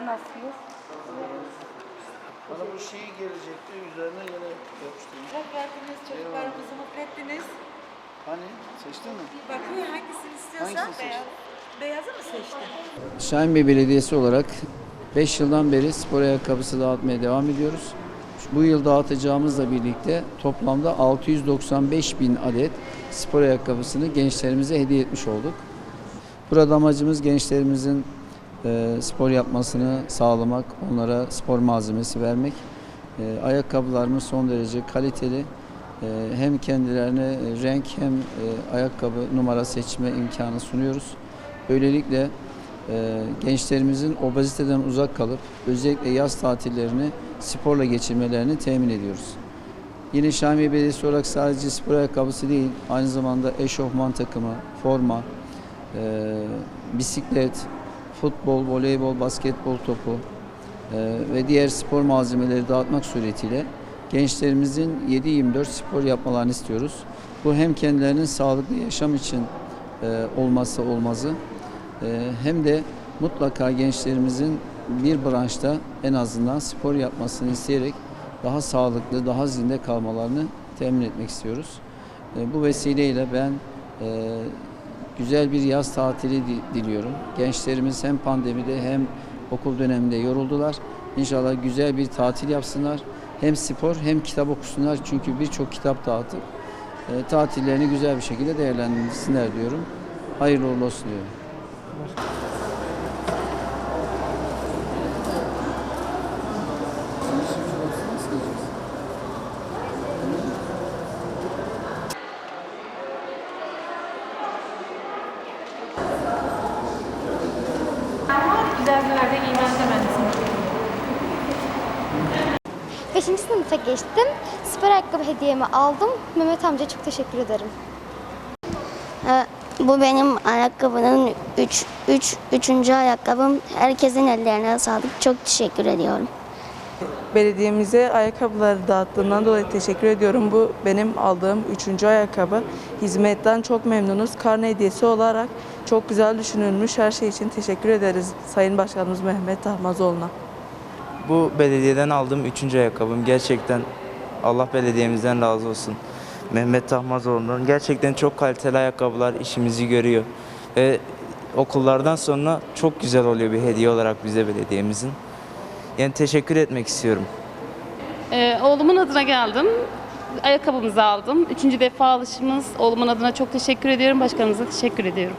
nasılsınız? Bana bu şey gelecekti, üzerine yine yapıştırdım. Çok geldiniz, çocuklarımızı mutlu ettiniz. Hani, seçtin mi? Bakıyor hangisini istiyorsan Hangisini beyaz. Beyazı mı seçtin? Şahinbey Belediyesi olarak 5 yıldan beri spor ayakkabısı dağıtmaya devam ediyoruz. Bu yıl dağıtacağımızla birlikte toplamda 695 bin adet spor ayakkabısını gençlerimize hediye etmiş olduk. Burada amacımız gençlerimizin e, spor yapmasını sağlamak, onlara spor malzemesi vermek. E, ayakkabılarımız son derece kaliteli. E, hem kendilerine renk hem e, ayakkabı numara seçme imkanı sunuyoruz. Böylelikle e, gençlerimizin obeziteden uzak kalıp özellikle yaz tatillerini sporla geçirmelerini temin ediyoruz. Yine Şami Belediyesi olarak sadece spor ayakkabısı değil, aynı zamanda eşofman takımı, forma, e, bisiklet, futbol, voleybol, basketbol topu e, ve diğer spor malzemeleri dağıtmak suretiyle gençlerimizin 7-24 spor yapmalarını istiyoruz. Bu hem kendilerinin sağlıklı yaşam için e, olmazsa olmazı e, hem de mutlaka gençlerimizin bir branşta en azından spor yapmasını isteyerek daha sağlıklı, daha zinde kalmalarını temin etmek istiyoruz. E, bu vesileyle ben e, güzel bir yaz tatili di- diliyorum. Gençlerimiz hem pandemide hem okul döneminde yoruldular. İnşallah güzel bir tatil yapsınlar. Hem spor hem kitap okusunlar. Çünkü birçok kitap dağıtıp e, tatillerini güzel bir şekilde değerlendirsinler diyorum. Hayırlı uğurlu olsun diyorum. Günlerde giymez demelisin. Beşinci sınıfa geçtim. Spor ayakkabı hediyemi aldım. Mehmet amca çok teşekkür ederim. Ha, Bu benim ayakkabının 3 3 3. ayakkabım. Herkesin ellerine sağlık. Çok teşekkür ediyorum. Belediyemize ayakkabıları dağıttığından dolayı teşekkür ediyorum. Bu benim aldığım üçüncü ayakkabı. Hizmetten çok memnunuz. Karne hediyesi olarak çok güzel düşünülmüş. Her şey için teşekkür ederiz Sayın Başkanımız Mehmet Tahmazoğlu'na. Bu belediyeden aldığım üçüncü ayakkabım. Gerçekten Allah belediyemizden razı olsun. Mehmet Tahmazoğlu'ndan gerçekten çok kaliteli ayakkabılar işimizi görüyor. Ve okullardan sonra çok güzel oluyor bir hediye olarak bize belediyemizin. Yani teşekkür etmek istiyorum. Ee, oğlumun adına geldim. Ayakkabımızı aldım. Üçüncü defa alışımız. Oğlumun adına çok teşekkür ediyorum. Başkanımıza teşekkür ediyorum.